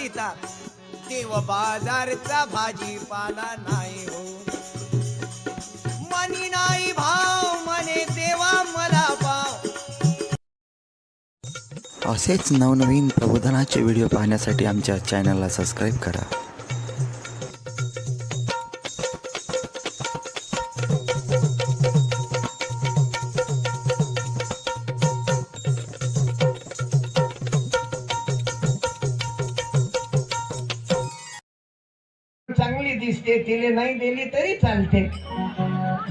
चालिता देव बाजारचा भाजीपाला नाही हो. मनी नाही भाव मने देवा मला पाव. असेच नवनवीन प्रबोधनाचे व्हिडिओ पाहण्यासाठी आमच्या चॅनलला सबस्क्राईब करा. चांगली दिसते तिले नाही दिली तरी चालते.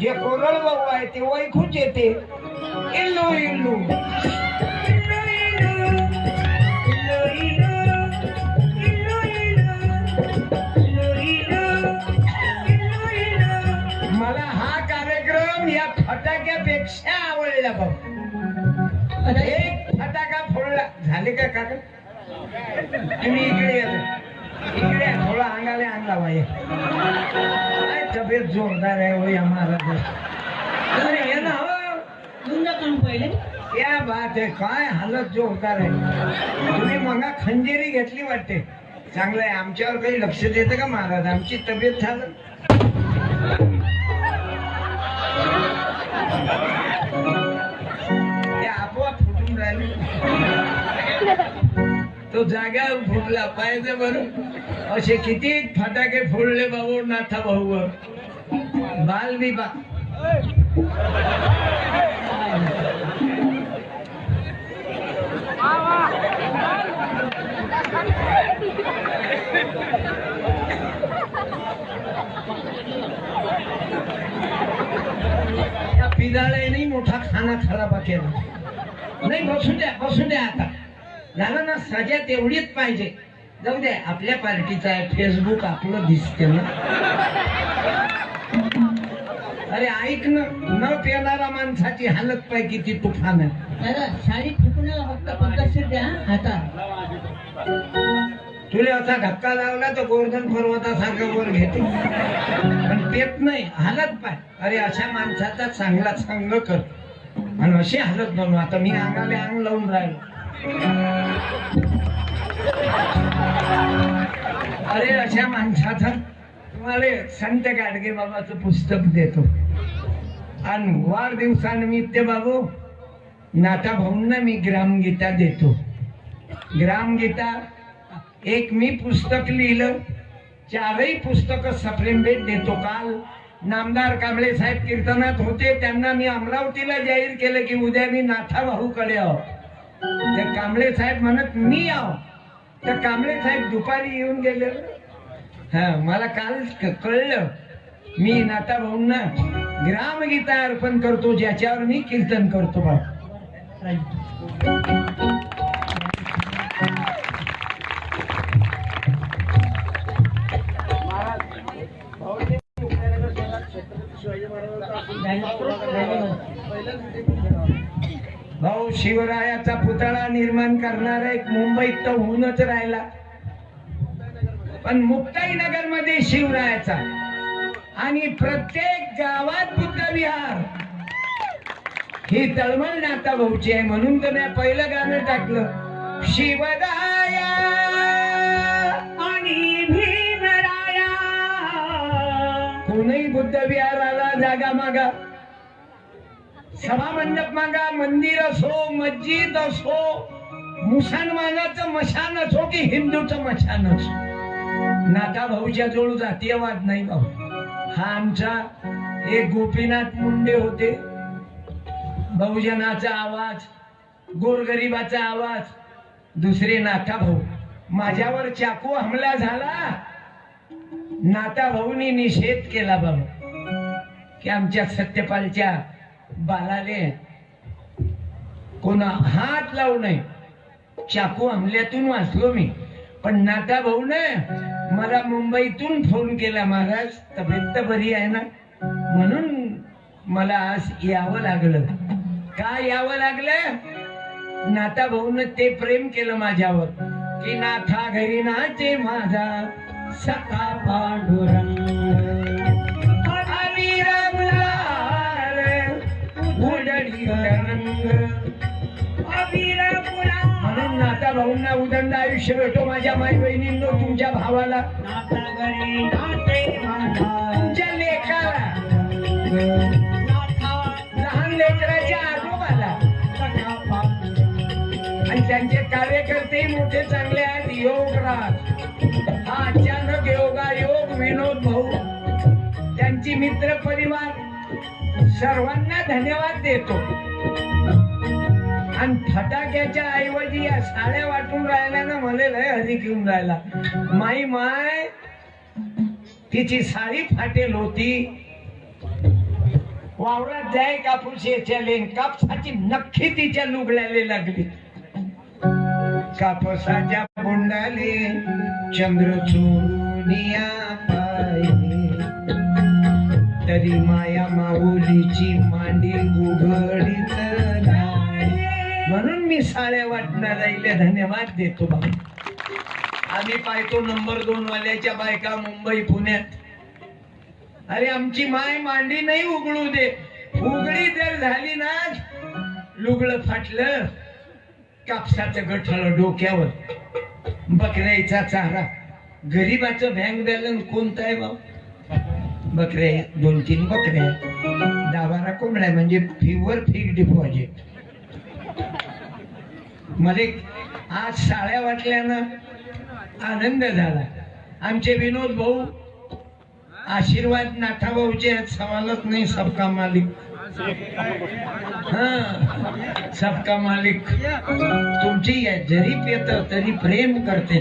जे कोरळ भाऊ आहे ते वैखूच येते. इल्लू इल्लू. मला हा कार्यक्रम या फटाक्यापेक्षा आवडला भाऊ. एक फटाका फोडला. झाले का काका तुम्ही इकडे काय तब्येत जोरदार आहे हो या महाराज अरे ये बात आहे काय हालत जोरदार आहे. तुम्ही मगा खंजेरी घेतली वाटते. चांगलं आहे आमच्यावर काही लक्ष देतं का महाराज? आमची तब्येत झालं. ते आपोआप फुटून राहिले. तो जाग्यावर फुटला पाहिजे बरं. असे किती फटाके फोडले बाबू नाथा भाऊवर. बाल विभा. त्या पिदाळ्याने मोठा खाना खराब केला. नाही बसू द्या बसू द्या आता. झालं ना सजा तेवढीच पाहिजे. जाऊ द्या आपल्या पार्टीचा आहे फेसबुक आपलं दिसते ना. अरे ऐक ना न पेणारा माणसाची हालत पाय किती तुफान आहे. दादा शाळेत फुकण्याला फक्त पद्धतशीर द्या आता. तुला असा धक्का लावला तर गोवर्धन पर्वतासारखा वर घेते. पण पेत नाही हालत पाय. अरे अशा माणसाचा चांगला संग कर. आणि अशी हालत बनव. आता मी अंगाला अंग लावून राहिलो. अरे अशा माणसाचा तुम्हाला संत गाडगे बाबाचं पुस्तक देतो. आणि वाढदिवसानिमित्त बाबू नाथा भाऊंना मी ग्रामगीता देतो. ग्रामगीता एक मी पुस्तक लिहिलं चारही पुस्तक भेट देतो. काल नामदार कांबळे साहेब कीर्तनात होते त्यांना मी अमरावतीला जाहीर केलं की उद्या मी नाथा भाऊकडे आहो त्या कांबळे साहेब म्हणत मी आहो. तर कांबळे साहेब दुपारी येऊन गेले. हा मला काल कळलं. मी नाता भाऊंना ग्रामगीता अर्पण करतो ज्याच्यावर मी कीर्तन करतो बा भाऊ शिवरायाचा पुतळा निर्माण करणारा एक मुंबईत तर होऊनच राहिला. पण मुक्ताईनगरमध्ये शिवरायाचा. आणि प्रत्येक गावात बुद्ध विहार. ही तळमळ नाता भाऊची आहे म्हणून तर मी पहिलं गाणं टाकलं. शिवराया आणि भीमराया. कोणही बुद्धविहाराला जागा मागा. सभा मंडप मागा मंदिर असो मस्जिद असो मुसलमानाचं मशान असो की हिंदूचं मशान असो. नाता भाऊच्या जोड जातीयवाद नाही भाऊ. हा आमचा एक गोपीनाथ मुंडे होते. बहुजनाचा आवाज गोरगरिबाचा आवाज दुसरे नाथा भाऊ. माझ्यावर चाकू हमला झाला. नाता भाऊनी निषेध केला बाबा की आमच्या सत्यपालच्या बालाले कोणा हात लावू नये. चाकू हमल्यातून वाचलो मी. पण नाता भाऊ मला मुंबईतून फोन केला महाराज. तब्येत तर बरी आहे ना? म्हणून मला आज यावं लागलं. का यावं लागलं? नाता भाऊन ते प्रेम केलं माझ्यावर. की नाथा घरी नाचे माझा सखा पांडुरंग. म्हणून नाता भाऊंना उदंड आयुष्य भेटो माझ्या माई बहिणींनो तुमच्या भावाला. तुमच्या नाथा लहान लेकराच्या आजोबाला. आणि त्यांचे कार्यकर्ते मोठे चांगले आहेत योगराज. हा अचानक योगा योग विनोद भाऊ. त्यांची मित्र परिवार. सर्वांना धन्यवाद देतो. आणि फटाक्याच्या ऐवजी या साड्या वाटून राहिल्या ना मला लय हरी घेऊन राहिला. माई माय तिची साडी फाटेल होती. वावरात जाय कापूस येच्याले कापसाची नक्की तिच्या लुगड्याला लागली. कापसाच्या बोंडाले चंद्र चोरुनिया तरी माया माऊलीची मांडी उघडीत म्हणून मी साड्या वाटणाऱ्या राहिले धन्यवाद देतो बाबा. आम्ही पाहतो नंबर दोन वाल्याच्या बायका मुंबई पुण्यात. अरे आमची माय मांडी नाही उघडू दे उघडी जर झाली ना लुगडं फाटलं कापसाचं गठळ डोक्यावर. बकऱ्याचा चारा. गरीबाचं बँक बॅलन्स कोणतं आहे भाऊ बकऱ्या दोन तीन बकऱ्या. दहा बारा कोंबड्या म्हणजे फीवर फिक्स डिपॉझिट मला आज साड्या वाटल्यानं आनंद झाला. आमचे विनोद भाऊ आशीर्वाद नाथा भाऊचे आहेत सवालच नाही सबका मालिक. हा सबका मालिक. तुमची जरी पेत तरी प्रेम करते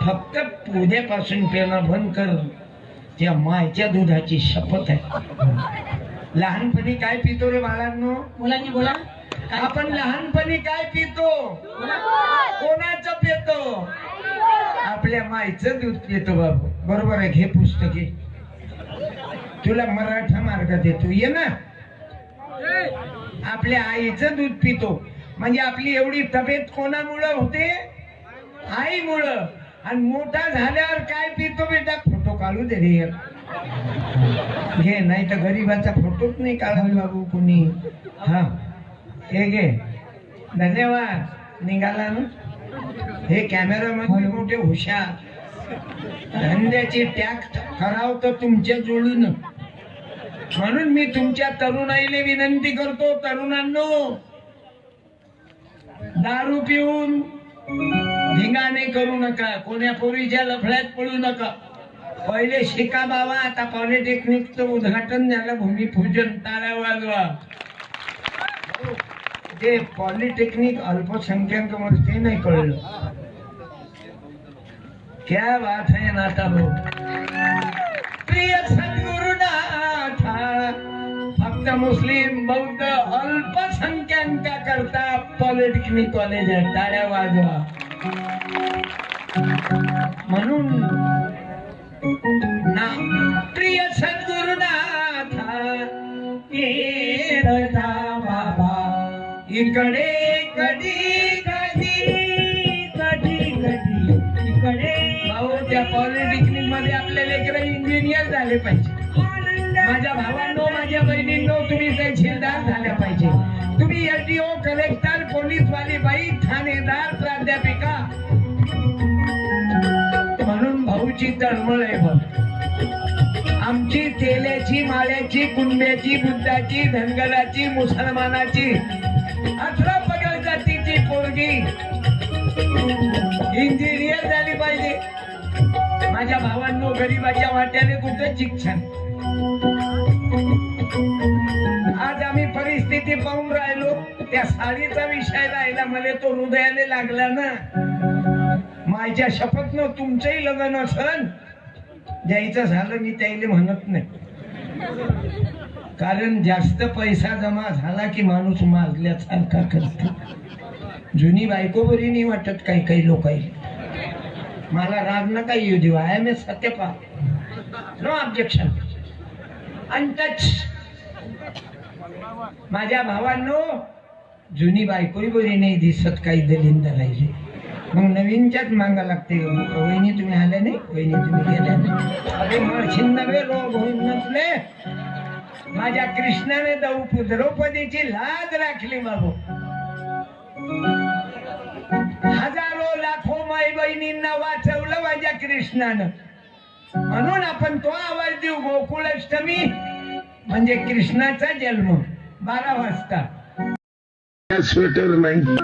फक्त उद्यापासून पेला बंद कर. त्या मायच्या दुधाची शपथ आहे. लहानपणी काय पितो रे बाळांनो? मुलांनी बोला. आपण लहानपणी काय पितो? कोणाचं पितो? आपल्या मायचं दूध पितो बाबू. बरोबर आहे घे पुस्तक तुला मराठा मार्ग देतो. ये ना. आपल्या आईचं दूध पितो. म्हणजे आपली एवढी तब्येत कोणामुळं होते? आईमुळं. आणि मोठा झाल्यावर काय पितो बेटा? फोटो काढू दे रे. घे नाही तर गरीबाचा फोटोच नाही काढावा बाबू कोणी. हा. हे घे. धन्यवाद. निघाला ना? हे कॅमेरामध्ये मोठे हुशार. धंद्याची टॅक कराव तर तुमच्या जोडून. म्हणून मी तुमच्या तरुणाईले विनंती करतो तरुणांनो. दारू पिऊन धिंगाणे करू नका. कोण्या पोरीच्या लफड्यात पडू नका. पहिले शिका बाबा आता पॉलिटेक्निकचं उद्घाटन झालं भूमिपूजन तारा वाजवा. ते पॉलिटेक्निक अल्पसंख्याकमध्ये ते नाही कळलं. क्या बात है नाता भाऊ प्रिय फक्त मुस्लिम बौद्ध अल्पसंख्याका करता पॉलिटेक्निक कॉलेज आहे टाळ्या वाजवा. म्हणून ना प्रिय सद्गुरुनाथा इकडे कधी कधी कधी कधी. इकडे भाऊ त्या पॉलिटेक्निकमध्ये आपले लेकर इंजिनियर झाले पाहिजे. माझ्या भावांनो माझ्या बहिणींनो तुम्ही तहसीलदार झाल्या पाहिजे. तुम्ही एलटीओ कलेक्टर पोलीस वाली बाई ठाणेदार प्राध्यापिका. म्हणून भाऊची तळमळ आहे बघ. आमची तेल्याची माळ्याची कुंब्याची बुद्धाची धनगराची मुसलमानाची अठरा पगार जातीची पोरगी. इंजिनियर झाली पाहिजे. माझ्या भावांनो गरीबाच्या वाट्याने कुठे शिक्षण? आज आम्ही परिस्थिती पाहून राहिलो. त्या साडीचा विषय राहिला. मला तो हृदयाने लागला ना. माझ्या शपथ न तुमचंही लग्न असन. द्यायचं झालं मी त्याला म्हणत नाही. कारण जास्त पैसा जमा झाला की माणूस माजल्यासारखा करतो. जुनी बायको बरी नाही वाटत काही काही लोकांना मला राग नका येऊ देऊ. आय एम ए सत्यपा नो ऑब्जेक्शन अनटच माझ्या भावांनो जुनी बायकोही बरी नाही दिसत काही दलिंद राहिली. मग नवीनच्याच मागा लागते. वहिनी तुम्ही आल्या नाही? वहिनी तुम्ही गेल्या नाही? अरे मरशील नव्हे? रोग होईल नसले. माझ्या कृष्णाने जाऊ द्रौपदीची लाज राखली बाबू हजारो लाखो माई बहिणींना वाचवलं माझ्या कृष्णानं. म्हणून आपण तो आवाज देऊ गोकुळाष्टमी म्हणजे कृष्णाचा जन्म. बारा वाजता. स्वेटर नाही